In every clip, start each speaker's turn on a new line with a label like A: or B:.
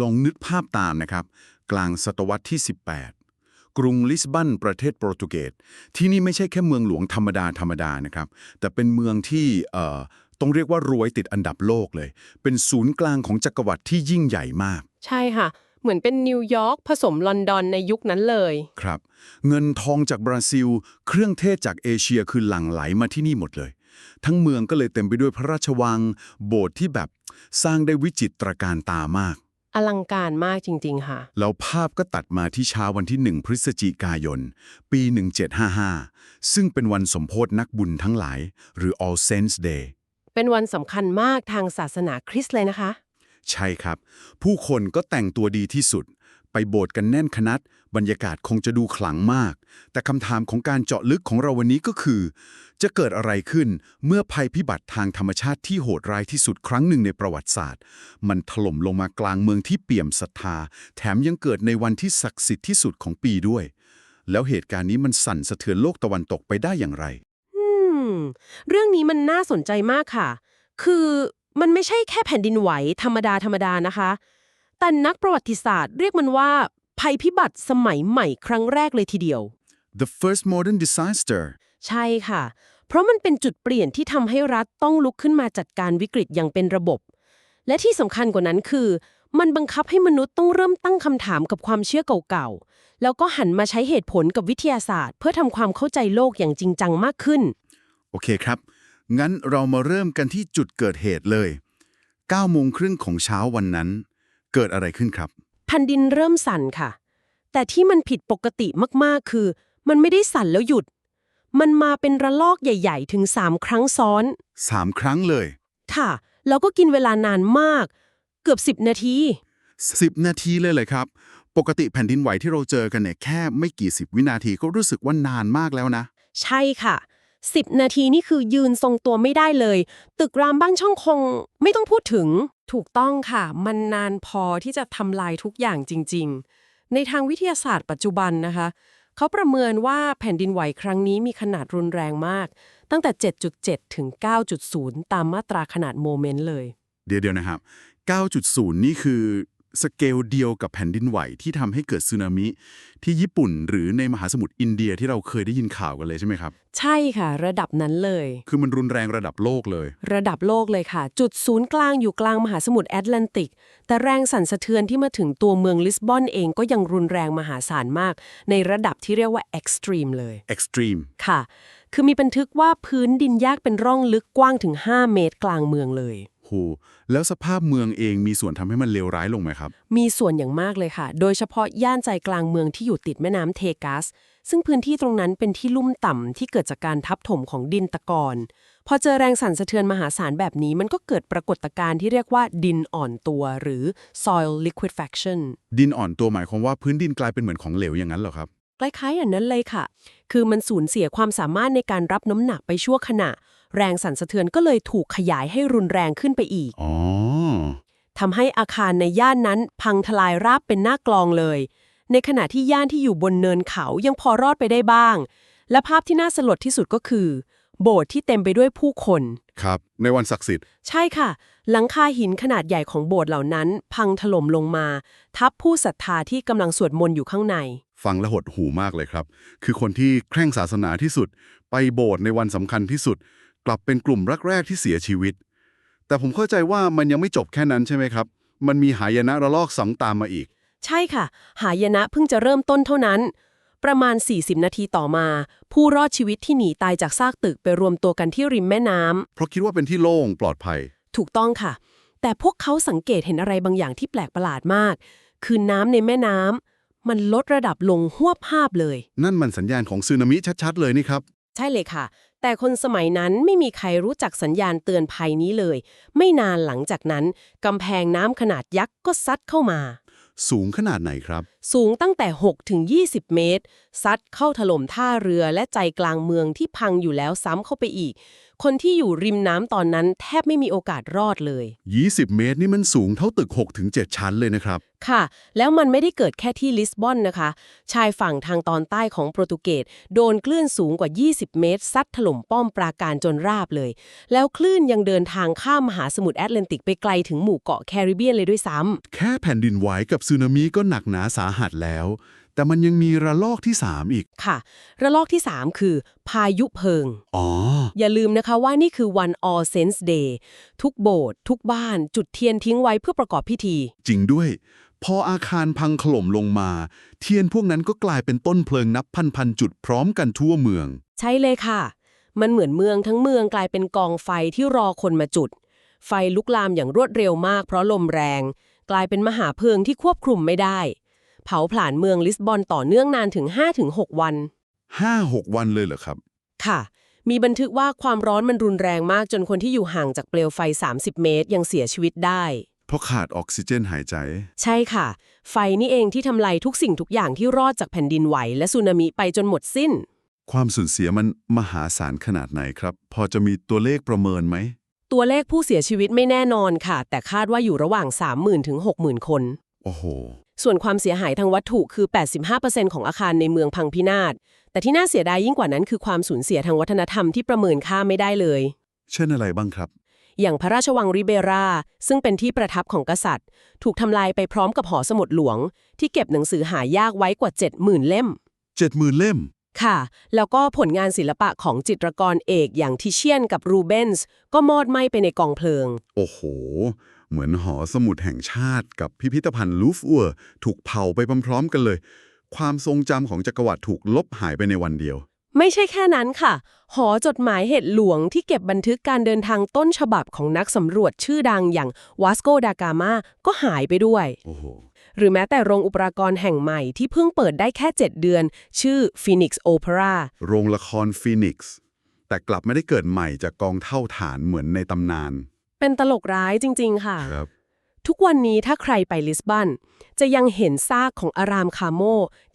A: ลองนึกภาพตามนะครับ กลางศตวรรษที่ 18 กรุงลิสบอนประเทศโปรตุเกสที่นี่ไม่ใช่แค่เมืองหลวงธรรมดาธรรมดานะครับ แต่เป็นเมืองที่เอ่อต้องเรียกว่ารวยติดอันดับโลกเลย เป็นศูนย์กลางของจักรวรรดิที่ยิ่งใหญ่มาก
B: ใช่ค่ะ เหมือนเป็นนิวยอร์กผสมลอนดอนในยุคนั้นเลย
A: ครับ เงินทองจากบราซิล เครื่องเทศจากเอเชียคือหลั่งไหลมาที่นี่หมดเลยทั้งเมืองก็เลยเต็มไปด้วยพระราชวัง โบสถ์ที่แบบสร้างได้วิจิตรการตามาก
B: อลังการมากจริง ๆ ค่ะ
A: แล้วภาพก็ตัดมาที่เช้าวันที่ 1 พฤศจิกายน ปี 1755 ซึ่งเป็นวันสมโพธนักบุญทั้งหลาย หรือ All Saints Day
B: เป็นวันสำคัญมากทางศาสนาคริสต์เลยนะคะ
A: ใช่ครับ ผู้คนก็แต่งตัวดีที่สุด ไปโบสถ์กันแน่นขนัด บรรยากาศคงจะดูขลังมาก แต่คำถามของการเจาะลึกของเราวันนี้ก็คือ จะเกิดอะไรขึ้นเมื่อภัยพิบัติทางธรรมชาติที่โหดร้ายที่สุดครั้งหนึ่งในประวัติศาสตร์ มันถล่มลงมากลางเมืองที่เปี่ยมศรัทธา แถมยังเกิดในวันที่ศักดิ์สิทธิ์ที่สุดของปีด้วย แล้วเหตุการณ์นี้มันสั่นสะเทือนโลกตะวันตกไปได้อย่างไร
B: อืมเรื่องนี้มันน่าสนใจมากค่ะ คือมันไม่ใช่แค่แผ่นดินไหวธรรมดาธรรมดานะคะ แต่นักประวัติศาสตร์เรียกมันว่า ภัยพิบัติสมัยใหม่ครั้งแรกเลยทีเดียว
A: The first modern disaster
B: ใช่ค่ะ เพราะมันเป็นจุดเปลี่ยนที่ทำให้รัฐต้องลุกขึ้นมาจัดการวิกฤตอย่างเป็นระบบ และที่สำคัญกว่านั้นคือ มันบังคับให้มนุษย์ต้องเริ่มตั้งคำถามกับความเชื่อเก่าๆ แล้วก็หันมาใช้เหตุผลกับวิทยาศาสตร์ เพื่อทำความเข้าใจโลกอย่างจริงจังมากขึ้น
A: โอเคครับ งั้นเรามาเริ่มกันที่จุดเกิดเหตุเลย9โมงครึ่งของเช้าวันนั้น เกิดอะไรขึ้นครับ
B: แผ่นดินเริ่มสั่นค่ะ แต่ที่มันผิดปกติมากๆคือ มันไม่ได้สั่นแล้วหยุด มันมาเป็นระลอกใหญ่ ๆ ถึง3ครั้งซ้อน
A: 3ครั้งเลย
B: ค่ะ แล้วก็กินเวลานานมาก เกือบ10นาที
A: 10 นาทีเลยเลยครับ ปกติแผ่นดินไหวที่เราเจอกันเนี่ยแค่ไม่กี่สิบวินาทีก็รู้สึกว่านานมากแล้วนะ
B: ใช่ค่ะ 10 นาทีนี่คือยืนทรงตัวไม่ได้เลย ตึกรามบ้านช่องคงไม่ต้องพูดถึง ถูกต้องค่ะ มันนานพอที่จะทำลายทุกอย่างจริง ๆ ในทางวิทยาศาสตร์ปัจจุบันนะคะ เขาประเมินว่าแผ่นดินไหวครั้งนี้มีขนาดรุนแรงมาก ตั้งแต่ 7.7 ถึง 9.0 ตามมาตราขนาดโมเมนต์เลย
A: เดี๋ยวเดี๋ยวนะครับ 9.0 นี่คือ สเกลเดียวกับแผ่นดินไหวที่ทำให้เกิดสึนามิที่ญี่ปุ่น หรือในมหาสมุทรอินเดียที่เราเคยได้ยินข่าวกันเลยใช่ไหมครับ
B: ใช่ค่ะ ระดับนั้นเลย
A: คือมันรุนแรงระดับโลกเลย
B: ระดับโลกเลยค่ะ จุดศูนย์กลางอยู่กลางมหาสมุทรแอตแลนติก แต่แรงสั่นสะเทือนที่มาถึงตัวเมืองลิสบอนเองก็ยังรุนแรงมหาศาลมาก ในระดับที่เรียกว่า extreme เลย
A: extreme
B: ค่ะ คือมีบันทึกว่าพื้นดินแยกเป็นร่องลึกกว้างถึง 5 เมตรกลางเมืองเลย
A: โหแล้วสภาพเมืองเองมีส่วนทำให้มันเลวร้ายลงไหมครับ
B: มีส่วนอย่างมากเลยค่ะ โดยเฉพาะย่านใจกลางเมืองที่อยู่ติดแม่น้ำเทกัส ซึ่งพื้นที่ตรงนั้นเป็นที่ลุ่มต่ำที่เกิดจากการทับถมของดินตะกอนพอเจอแรงสั่นสะเทือนมหาศาลแบบนี้มันก็เกิดปรากฏการณ์ที่เรียกว่าดินอ่อนตัวหรือ soil liquefaction
A: ดินอ่อนตัวหมายความว่าพื้นดินกลายเป็นเหมือนของเหลวอย่างนั้นเหรอครับ
B: คล้ายๆอย่างนั้นเลยค่ะ คือมันสูญเสียความสามารถในการรับน้ำหนักไปชั่วขณะ แรงสั่นสะเทือนก็เลยถูกขยายให้รุนแรงขึ้นไปอีก
A: อ๋อ
B: ทำให้อาคารในย่านนั้นพังทลายราบเป็นหน้ากลองเลย ในขณะที่ย่านที่อยู่บนเนินเขายังพอรอดไปได้บ้าง และภาพที่น่าสลดที่สุดก็คือ โบสถ์ที่เต็มไปด้วยผู้คน
A: ครับ ในวันศักดิ์สิทธิ์
B: ใช่ค่ะ หลังคาหินขนาดใหญ่ของโบสถ์เหล่านั้น พังถล่มลงมา ทับผู้ศรัทธาที่กำลังสวดมนต์อยู่ข้างใน
A: ฟังแล้วหดหูมากเลยครับ คือคนที่แคร่งศาสนาที่สุด ไปโบสถ์ในวันสำคัญที่สุด กลับเป็นกลุ่มแรกๆที่เสียชีวิต แต่ผมเข้าใจว่ามันยังไม่จบแค่นั้นใช่ไหมครับ มันมีหายนะระลอกสองตามมาอีก
B: ใช่ค่ะ หายนะเพิ่งจะเริ่มต้นเท่านั้น ประมาณ 40 นาทีต่อมา ผู้รอดชีวิตที่หนีตายจากซากตึกไปรวมตัวกันที่ริมแม่น้ำ
A: เพราะคิดว่าเป็นที่โล่งปลอดภัย
B: ถูกต้องค่ะ แต่พวกเขาสังเกตเห็นอะไรบางอย่างที่แปลกประหลาดมาก คือน้ำในแม่น้ำ มันลดระดับลงหวบภาพเลย
A: นั่นมันสัญญาณของสึนามิชัดๆ เลยนี่ครับ
B: ใช่เลยค่ะ แต่คนสมัยนั้นไม่มีใครรู้จักสัญญาณเตือนภัยนี้เลย ไม่นานหลังจากนั้นกำแพงน้ำขนาดยักษ์ก็ซัดเข้ามา
A: สูงขนาดไหนครับ
B: สูงตั้งแต่ 6 ถึง 20 เมตร ซัดเข้าถล่มท่าเรือและใจกลางเมืองที่พังอยู่แล้วซ้ำเข้าไปอีก คนที่อยู่ริมน้ำตอนนั้นแทบไม่มีโอกาสรอดเลย
A: 20 เมตรนี่มันสูงเท่าตึก 6-7 ชั้นเลยนะครับ
B: ค่ะ แล้วมันไม่ได้เกิดแค่ที่ลิสบอนนะคะ ชายฝั่งทางตอนใต้ของโปรตุเกสโดนคลื่นสูงกว่า 20 เมตร ซัดถล่มป้อมปราการจนราบเลย แล้วคลื่นยังเดินทางข้ามมหาสมุทรแอตแลนติกไปไกลถึงหมู่เกาะแคริบเบียนเลยด้วยซ้ำ
A: แค่แผ่นดินไหวกับสึนามิก็หนักหนาสาหัสแล้ว แต่มันยังมีระลอกที่ 3 อีก
B: ค่ะ ระลอกที่ 3 คือ พายุเพลิง
A: อ๋อ
B: อย่าลืมนะคะว่านี่คือวัน All Saints Day ทุกโบสถ์ทุกบ้านจุดเทียนทิ้งไว้เพื่อประกอบพิธี
A: จริงด้วย พออาคารพังถล่มลงมา เทียนพวกนั้นก็กลายเป็นต้นเพลิงนับพันๆจุดพร้อมกันทั่วเมือง
B: ใช่เลยค่ะ มันเหมือนเมืองทั้งเมืองกลายเป็นกองไฟที่รอคนมาจุด ไฟลุกลามอย่างรวดเร็วมากเพราะลมแรง กลายเป็นมหาเพลิงที่ควบคุมไม่ได้ เผาผลาญเมืองลิสบอนต่อเนื่องนานถึง 5-6 วัน
A: 5-6 วันเลยเหรอครับ
B: ค่ะ มีบันทึกว่าความร้อนมันรุนแรงมากจนคนที่อยู่ห่างจากเปลวไฟ 30 เมตร ยังเสียชีวิตได้
A: เพราะขาดออกซิเจนหายใจ
B: ใช่ค่ะ ไฟนี่เองที่ทำลายทุกสิ่งทุกอย่างที่รอดจากแผ่นดินไหว และสึนามิไปจนหมดสิ้น
A: ความสูญเสียมันมหาศาลขนาดไหนครับ พอจะมีตัวเลขประเมินไหม
B: ตัวเลขผู้เสียชีวิตไม่แน่นอนค่ะ แต่คาดว่าอยู่ระหว่าง 30,000ถึง60,000 คน
A: โอ้โห
B: ส่วนความเสียหายทางวัตถุคือ 85%ของอาคารในเมืองพังพินาศ แต่ที่น่าเสียดายยิ่งกว่านั้นคือความสูญเสียทางวัฒนธรรมที่ประเมินค่าไม่ได้เลย
A: เช่นอะไรบ้างครับ
B: อย่างพระราชวังริเบราซึ่งเป็นที่ประทับของกษัตริย์ ถูกทำลายไปพร้อมกับหอสมุดหลวง ที่เก็บหนังสือหายากไว้กว่า 70,000 เล่ม
A: 70,000 เล่ม
B: ค่ะ แล้วก็ผลงานศิลปะของจิตรกรเอกอย่างทิเชียนกับรูเบนส์ก็มอดไหม้ไปในกองเพลิง
A: โอ้โห เหมือนหอสมุดแห่งชาติกับพิพิธภัณฑ์ลูฟอัวถูกเผาไปพร้อมๆกันเลย ความทรงจำของจักรวรรดิถูกลบหายไปในวันเดียว
B: ไม่ใช่แค่นั้นค่ะ หอจดหมายเหตุหลวงที่เก็บบันทึกการเดินทางต้นฉบับของนักสำรวจชื่อดังอย่างวาสโกดากามาก็หายไปด้วย
A: โอ้โห
B: หรือแม้แต่โรงอุปกรณ์แห่งใหม่ที่เพิ่งเปิดได้แค่ 7 เดือน ชื่อ Phoenix Opera
A: โรงละครฟีนิกซ์แต่กลับไม่ได้เกิดใหม่จากกองเท่าฐานเหมือนในตำนาน
B: เป็นตลกร้ายจริง ๆ ค่ะ
A: ครับ
B: ทุกวันนี้ถ้าใครไปลิสบอนจะยังเห็นซากของอารามคาโม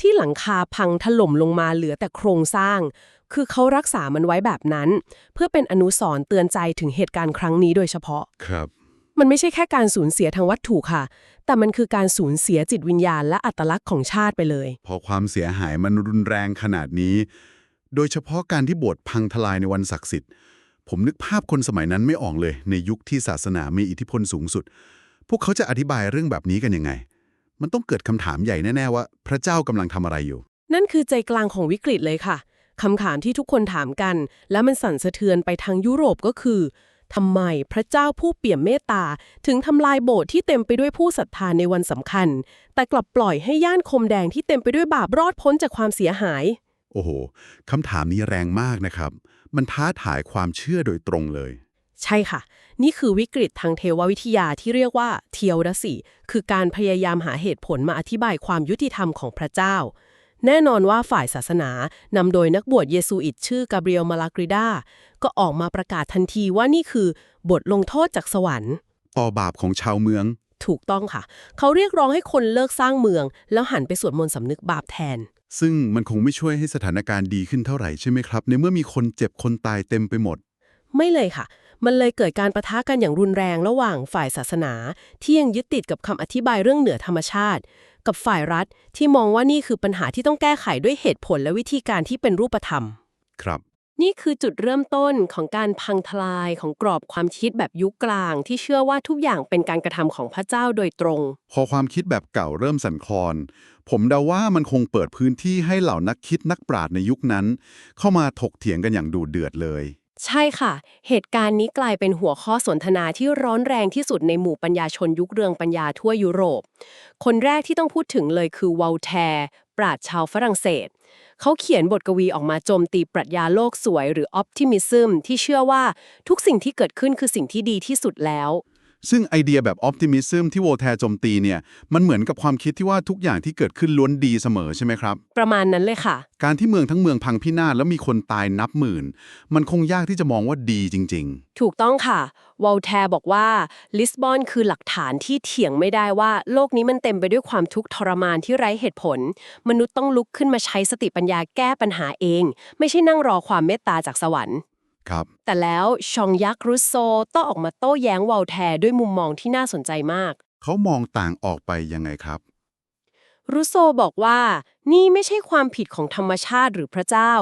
B: ที่หลังคาพังถล่มลงมาเหลือแต่โครงสร้าง คือเขารักษามันไว้แบบนั้น เพื่อเป็นอนุสรณ์เตือนใจถึงเหตุการณ์ครั้งนี้โดยเฉพาะ
A: ครับ
B: มันไม่ใช่แค่การสูญเสียทางวัตถุค่ะ แต่มันคือการสูญเสียจิตวิญญาณและอัตลักษณ์ของชาติไปเลย
A: พอความเสียหายมันรุนแรงขนาดนี้ โดยเฉพาะการที่โบสถ์พังทลายในวันศักดิ์สิทธิ์ ผมนึกภาพคนสมัยนั้นไม่ออกเลย ในยุคที่ศาสนามีอิทธิพลสูงสุด พวกเขาจะอธิบายเรื่องแบบนี้กันยังไง มันต้องเกิดคำถามใหญ่แน่ ๆ ว่า พระเจ้ากำลังทำอะไรอยู่
B: นั่นคือใจกลางของวิกฤตเลยค่ะคำถามที่ทุกคนถามกัน และมันสั่นสะเทือนไปทางยุโรปก็คือทำไมพระเจ้าผู้เปี่ยมเมตตา ถึงทำลายโบสถ์ที่เต็มไปด้วยผู้ศรัทธาในวันสำคัญ แต่กลับปล่อยให้ย่านคมแดงที่เต็มไปด้วยบาปรอดพ้นจากความเสียหาย
A: โอ้โหคำถามนี้แรงมากนะครับ มันท้าทายความเชื่อโดยตรงเลย
B: ใช่ค่ะ นี่คือวิกฤตทางเทววิทยาที่เรียกว่าเทียวรสีคือการพยายามหาเหตุผลมาอธิบายความยุติธรรมของพระเจ้า แน่นอนว่าฝ่ายศาสนานำโดยนักบวชเยซูอิตชื่อกาเบรียลมาลากริดาก็ออกมาประกาศทันทีว่านี่คือบทลงโทษจากสวรรค์
A: ต่อบาปของชาวเมือง
B: ถูกต้องค่ะ เขาเรียกร้องให้คนเลิกสร้างเมือง แล้วหันไปสวดมนต์สำนึกบาปแทน
A: ซึ่งมันคงไม่ช่วยให้สถานการณ์ดีขึ้นเท่าไหร่ใช่ไหมครับ ในเมื่อมีคนเจ็บคนตายเต็มไปหมด
B: ไม่เลยค่ะ มันเลยเกิดการประทะกันอย่างรุนแรงระหว่างฝ่ายศาสนา ที่ยังยึดติดกับคำอธิบายเรื่องเหนือธรรมชาติ กับฝ่ายรัฐที่มองว่านี่คือปัญหาที่ต้องแก้ไขด้วยเหตุผลและวิธีการที่เป็นรูปธรรม
A: ครับ
B: นี่คือจุดเริ่มต้นของการพังทลายของกรอบความคิดแบบยุคกลาง ที่เชื่อว่าทุกอย่างเป็นการกระทำของพระเจ้าโดยตรง
A: พอความคิดแบบเก่าเริ่มสั่นคลอน ผมเดาว่ามันคงเปิดพื้นที่ให้เหล่านักคิดนักปราชญ์ในยุคนั้น เข้ามาถกเถียงกันอย่างดูเดือดเลย
B: ใช่ค่ะ เหตุการณ์นี้กลายเป็นหัวข้อสนทนาที่ร้อนแรงที่สุดในหมู่ปัญญาชนยุคเรืองปัญญาทั่วยุโรป คนแรกที่ต้องพูดถึงเลยคือวอลแทร์ปราชญ์ชาวฝรั่งเศส เขาเขียนบทกวีออกมาโจมตีปรัชญาโลกสวยหรือออปติมิซึมที่เชื่อว่าทุกสิ่งที่เกิดขึ้นคือสิ่งที่ดีที่สุดแล้ว
A: ซึ่งไอเดียแบบออ t ติมิซึมที่โวลแทร์โจมตีเนี่ยมันเหมือนกับความคิดที่ว่าทุกอย่างที่เกิดขึ้นล้วนดีเสมอใช่ไหมครับ
B: ประมาณนั้นเลยค่ะ
A: การที่เมืองทั้งเมืองพังพินาศแล้วมีคนตายนับหมื่น มันคงยากที่จะมองว่าดีจริง
B: ถูกต้องค่ะวอลแทร์บอกว่าลิสบอนคือหลักฐานที่เถียงไม่ได้ว่า โลกนี้มันเต็มไปด้วยความทุกข์ทรมานที่ไร้เหตุผล มนุษย์ต้องลุกขึ้นมาใช้สติปัญญาแก้ปัญหาเอง ไม่ใช่นั่งรอความเมตตาจากสวรรค์
A: ๆ ครับ
B: แต่แล้วชองยักษ์รุสโซต้องออกมาโต้แย้งวอลแทร์ด้วยมุมมองที่น่าสนใจมาก
A: เขามองต่างออกไปยังไงครับ
B: รุสโซบอกว่านี่ไม่ใช่ความผิดของธรรมชาติหรือพระเจ้า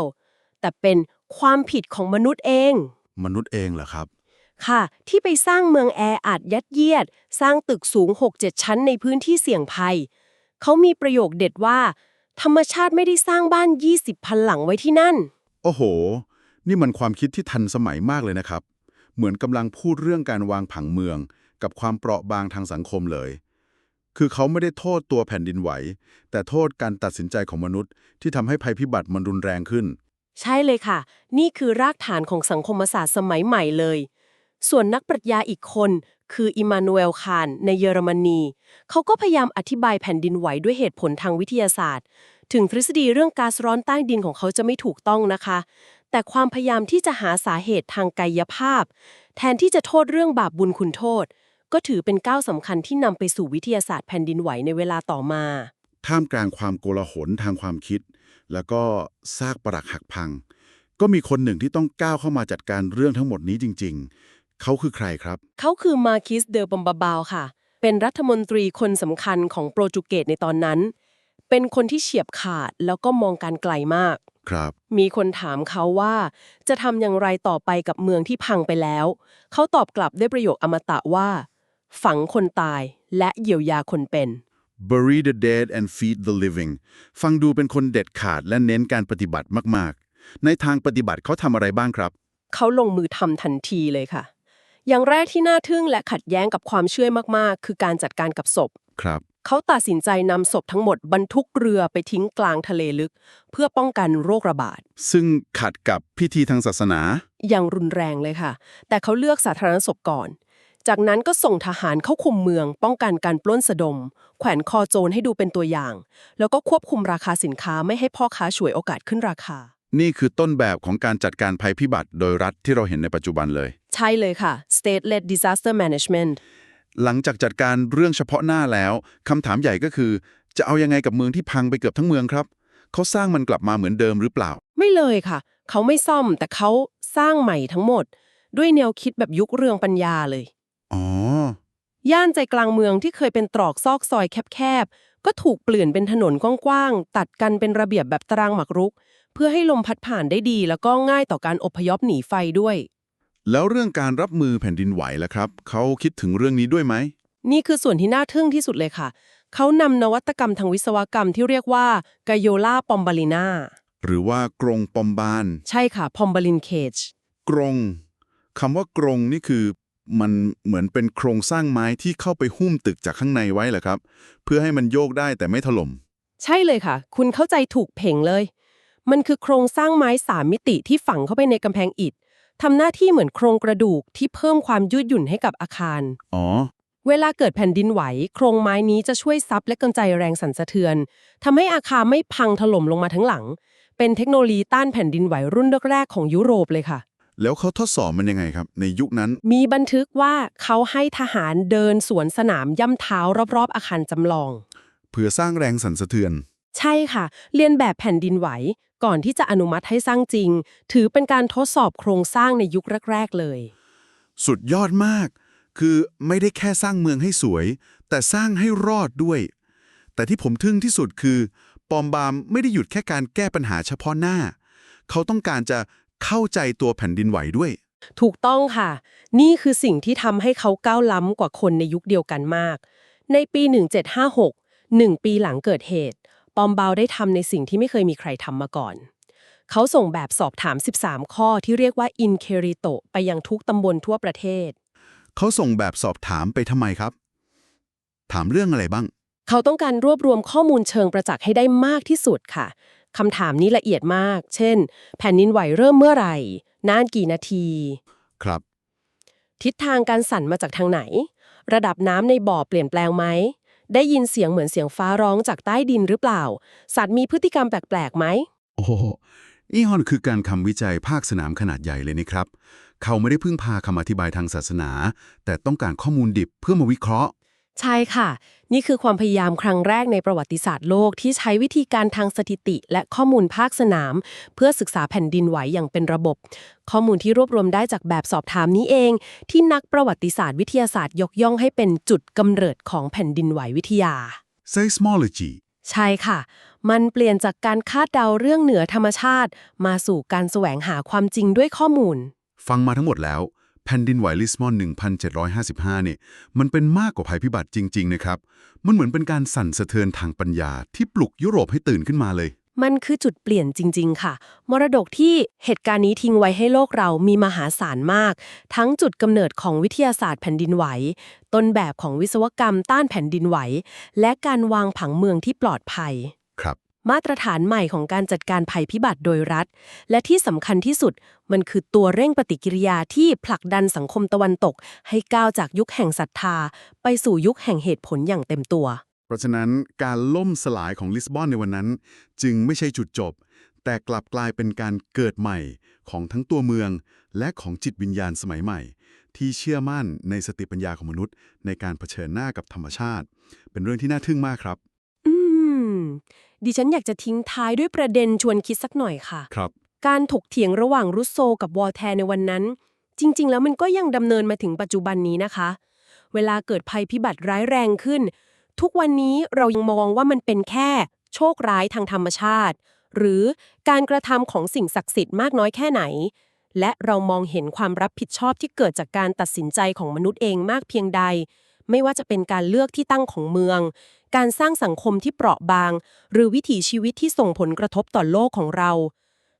B: แต่เป็นความผิดของมนุษย์เอง
A: มนุษย์เองเหรอครับ
B: ค่ะ ที่ไปสร้างเมืองแออัดยัดเยียด สร้างตึกสูง 6-7 ชั้นในพื้นที่เสี่ยงภัย เขามีประโยคเด็ดว่า ธรรมชาติไม่ได้สร้างบ้าน 20 พันหลังไว้ที่นั่น
A: โอ้โห นี่มันความคิดที่ทันสมัยมากเลยนะครับ เหมือนกำลังพูดเรื่องการวางผังเมือง กับความเปราะบางทางสังคมเลย คือเขาไม่ได้โทษตัวแผ่นดินไหว แต่โทษการตัดสินใจของมนุษย์ ที่ทำให้ภัยพิบัติมันรุนแรงขึ้น
B: ใช่เลยค่ะ นี่คือรากฐานของสังคมศาสตร์สมัยใหม่เลย ส่วนนักปรัชญาอีกคนคืออิมานูเอล คาน ในเยอรมนี เขาก็พยายามอธิบายแผ่นดินไหวด้วยเหตุผลทางวิทยาศาสตร์ ถึงทฤษฎีเรื่องก๊าซร้อนใต้ดินของเขาจะไม่ถูกต้องนะคะ แต่ความพยายามที่จะหาสาเหตุทางกายภาพ แทนที่จะโทษเรื่องบาปบุญคุณโทษ ก็ถือเป็นก้าวสำคัญที่นำไปสู่วิทยาศาสตร์แผ่นดินไหวในเวลาต่อมา
A: ท่ามกลางความโกลาหลทางความคิด แล้วก็ซากปรักหักพัง ก็มีคนหนึ่งที่ต้องก้าวเข้ามาจัดการเรื่องทั้งหมดนี้จริง ๆ เขาคือใครครับ
B: เขาคือมาคิสเดอปอมบาบาวค่ะ เป็นรัฐมนตรีคนสำคัญของโปรตุเกสในตอนนั้น เป็นคนที่เฉียบขาดแล้วก็มองการไกลมาก
A: ครับ
B: มีคนถามเขาว่า จะทำอย่างไรต่อไปกับเมืองที่พังไปแล้ว เขาตอบกลับด้วยประโยคอมตะว่า ฝังคนตายและเยียวยาคนเป็น
A: bury the dead and feed the living ฟังดูเป็นคนเด็ดขาดและเน้นการปฏิบัติมากๆ ในทางปฏิบัติเขาทำอะไรบ้างครับ
B: เขาลงมือทำทันทีเลยค่ะ อย่างแรกที่น่าทึ่งและขัดแย้งกับความเชื่อมากๆ คือการจัดการกับศพ
A: ครับ
B: เขาตัดสินใจนำศพทั้งหมดบรรทุกเรือไปทิ้งกลางทะเลลึก เพื่อป้องกันโรคระบาด
A: ซึ่งขัดกับพิธีทางศาสนา
B: อย่างรุนแรงเลยค่ะ แต่เขาเลือกสาธารณศพก่อน จากนั้นก็ส่งทหารเข้าคุมเมือง ป้องกันการปล้นสะดม แขวนคอโจรให้ดูเป็นตัวอย่าง แล้วก็ควบคุมราคาสินค้าไม่ให้พ่อค้าฉวยโอกาสขึ้นราคา
A: นี่คือต้นแบบของการจัดการภัยพิบัติ โดยรัฐที่เราเห็นในปัจจุบันเลย
B: ใช่เลยค่ะ state-led disaster management
A: หลังจากจัดการเรื่องเฉพาะหน้าแล้วคำถามใหญ่ก็คือ จะเอายังไงกับเมืองที่พังไปเกือบทั้งเมืองครับเขาสร้างมันกลับมาเหมือนเดิมหรือเปล่า
B: ไม่เลยค่ะ เขาไม่ซ่อมแต่เขาสร้างใหม่ทั้งหมด ด้วยแนวคิดแบบยุคเรืองปัญญาเลย
A: อ๋อ
B: ย่านใจกลางเมืองที่เคยเป็นตรอกซอกซอยแคบๆก็ถูกเปลี่ยนเป็นถนนกว้างๆตัดกันเป็นระเบียบแบบตารางหมากรุก เพื่อให้ลมพัดผ่านได้ดี แล้วก็ง่ายต่อการอพยพหนีไฟด้วย
A: แล้วเรื่องการรับมือแผ่นดินไหวล่ะครับ เขาคิดถึงเรื่องนี้ด้วยไหม
B: นี่คือส่วนที่น่าทึ่งที่สุดเลยค่ะ เขานำนวัตกรรมทางวิศวกรรมที่เรียกว่ากาโยล่าปอมบาลินา
A: หรือว่ากรงปอมบาน
B: ใช่ค่ะพอมบาลินเคจ
A: กรงคำว่ากรงนี่คือมันเหมือนเป็นโครงสร้างไม้ที่เข้าไปหุ้มตึกจากข้างในไว้เหรอครับ เพื่อให้มันโยกได้แต่ไม่ถล่ม
B: ใช่เลยค่ะ คุณเข้าใจถูกเพ่งเลย มันคือโครงสร้างไม้สามมิติที่ฝังเข้าไปในกำแพงอิฐ ทำหน้าที่เหมือนโครงกระดูกที่เพิ่มความยืดหยุ่นให้กับอาคาร
A: อ๋อ
B: เวลาเกิดแผ่นดินไหว โครงไม้นี้จะช่วยซับและกำจัดแรงสั่นสะเทือนทำให้อาคารไม่พังถล่มลงมาทั้งหลัง เป็นเทคโนโลยีต้านแผ่นดินไหวรุ่นแรกๆของยุโรปเลยค่ะ
A: แล้วเขาทดสอบมันยังไงครับ ในยุคนั้น
B: มีบันทึกว่าเขาให้ทหารเดินสวนสนามย่ำเท้ารอบๆ อาคารจำลอง
A: เพื่อสร้างแรงสั่นสะเทือน
B: ใช่ค่ะ เรียนแบบแผ่นดินไหว ก่อนที่จะอนุมัติให้สร้างจริง ถือเป็นการทดสอบโครงสร้างในยุคแรก ๆ เลย
A: สุดยอดมาก คือไม่ได้แค่สร้างเมืองให้สวย แต่สร้างให้รอดด้วย แต่ที่ผมทึ่งที่สุดคือ ปอมบามไม่ได้หยุดแค่การแก้ปัญหาเฉพาะหน้า เขาต้องการจะเข้าใจตัวแผ่นดินไหวด้วย
B: ถูกต้องค่ะ นี่คือสิ่งที่ทำให้เขาก้าวล้ำกว่าคนในยุคเดียวกันมาก ในปี 1756หนึ่งปีหลังเกิดเหตุ ปอมเบาได้ทำในสิ่งที่ไม่เคยมีใครทำมาก่อน เขาส่งแบบสอบถาม 13 ข้อที่เรียกว่าอินเคริโตไปยังทุกตำบลทั่วประเทศ
A: เขาส่งแบบสอบถามไปทำไมครับ ถามเรื่องอะไรบ้าง
B: เขาต้องการรวบรวมข้อมูลเชิงประจักษ์ให้ได้มากที่สุดค่ะคำถามนี้ละเอียดมาก เช่น แผ่นดินไหวเริ่มเมื่อไหร่ นานกี่นาที
A: ครับ
B: ทิศทางการสั่นมาจากทางไหน ระดับน้ำในบ่อเปลี่ยนแปลงไหม ได้ยินเสียงเหมือนเสียงฟ้าร้องจากใต้ดินหรือเปล่า สัตว์มีพฤติกรรมแปลกๆไหม
A: โอ้โหอีฮอนคือการคำวิจัยภาคสนามขนาดใหญ่เลยนะครับ เขาไม่ได้พึ่งพาคำอธิบายทางศาสนา แต่ต้องการข้อมูลดิบเพื่อมาวิเคราะห์
B: ใช่ค่ะ นี่คือความพยายามครั้งแรกในประวัติศาสตร์โลกที่ใช้วิธีการทางสถิติ และข้อมูลภาคสนาม เพื่อศึกษาแผ่นดินไหวอย่างเป็นระบบ ข้อมูลที่รวบรวมได้จากแบบสอบถามนี้เอง ที่นักประวัติศาสตร์วิทยาศาสตร์ยกย่องให้เป็นจุดกำเนิดของแผ่นดินไหววิทยา
A: seismology
B: ใช่ค่ะ มันเปลี่ยนจากการคาดเดาเรื่องเหนือธรรมชาติ มาสู่การแสวงหาความจริงด้วยข้อมูล
A: ฟังมาทั้งหมดแล้ว แผ่นดินไหวลิสมอน 1755 เนี่ย มันเป็นมากกว่าภัยพิบัติจริง ๆ นะครับ มันเหมือนเป็นการสั่นสะเทือนทางปัญญาที่ปลุกยุโรปให้ตื่นขึ้นมาเลย
B: มันคือจุดเปลี่ยนจริง ๆ ค่ะ มรดกที่เหตุการณ์นี้ทิ้งไว้ให้โลกเรามีมหาศาลมาก ทั้งจุดกำเนิดของวิทยาศาสตร์แผ่นดินไหว ต้นแบบของวิศวกรรมต้านแผ่นดินไหว และการวางผังเมืองที่ปลอดภัย
A: ครับ
B: มาตรฐานใหม่ของการจัดการภัยพิบัติโดยรัฐ และที่สำคัญที่สุดมันคือตัวเร่งปฏิกิริยาที่ผลักดันสังคมตะวันตก ให้ก้าวจากยุคแห่งศรัทธา ไปสู่ยุคแห่งเหตุผลอย่างเต็มตัว
A: เพราะฉะนั้นการล่มสลายของลิสบอนในวันนั้น จึงไม่ใช่จุดจบ แต่กลับกลายเป็นการเกิดใหม่ของทั้งตัวเมือง และของจิตวิญญาณสมัยใหม่ ที่เชื่อมั่นในสติปัญญาของมนุษย์ ในการเผชิญหน้ากับธรรมชาติ เป็นเรื่องที่น่าทึ่งมากครับ
B: อืม ดิฉันอยากจะทิ้งท้ายด้วยประเด็นชวนคิดสักหน่อยค่ะ
A: ครับ
B: การถกเถียงระหว่างรุสโซกับวอลแทร์ในวันนั้น จริง ๆ แล้วมันก็ยังดำเนินมาถึงปัจจุบันนี้นะคะ เวลาเกิดภัยพิบัติร้ายแรงขึ้น ทุกวันนี้เรายังมองว่ามันเป็นแค่ โชคร้ายทางธรรมชาติ หรือการกระทำของสิ่งศักดิ์สิทธิ์มากน้อยแค่ไหน และเรามองเห็นความรับผิดชอบที่เกิดจากการตัดสินใจของมนุษย์เองมากเพียงใด ไม่ว่าจะเป็นการเลือกที่ตั้งของเมือง การสร้างสังคมที่เปราะบาง หรือวิถีชีวิตที่ส่งผลกระทบต่อโลกของเรา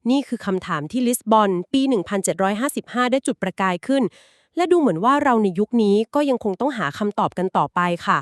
B: นี่คือคำถามที่ลิสบอนปี 1755 ได้จุดประกายขึ้น และดูเหมือนว่าเราในยุคนี้ก็ยังคงต้องหาคำตอบกันต่อไปค่ะ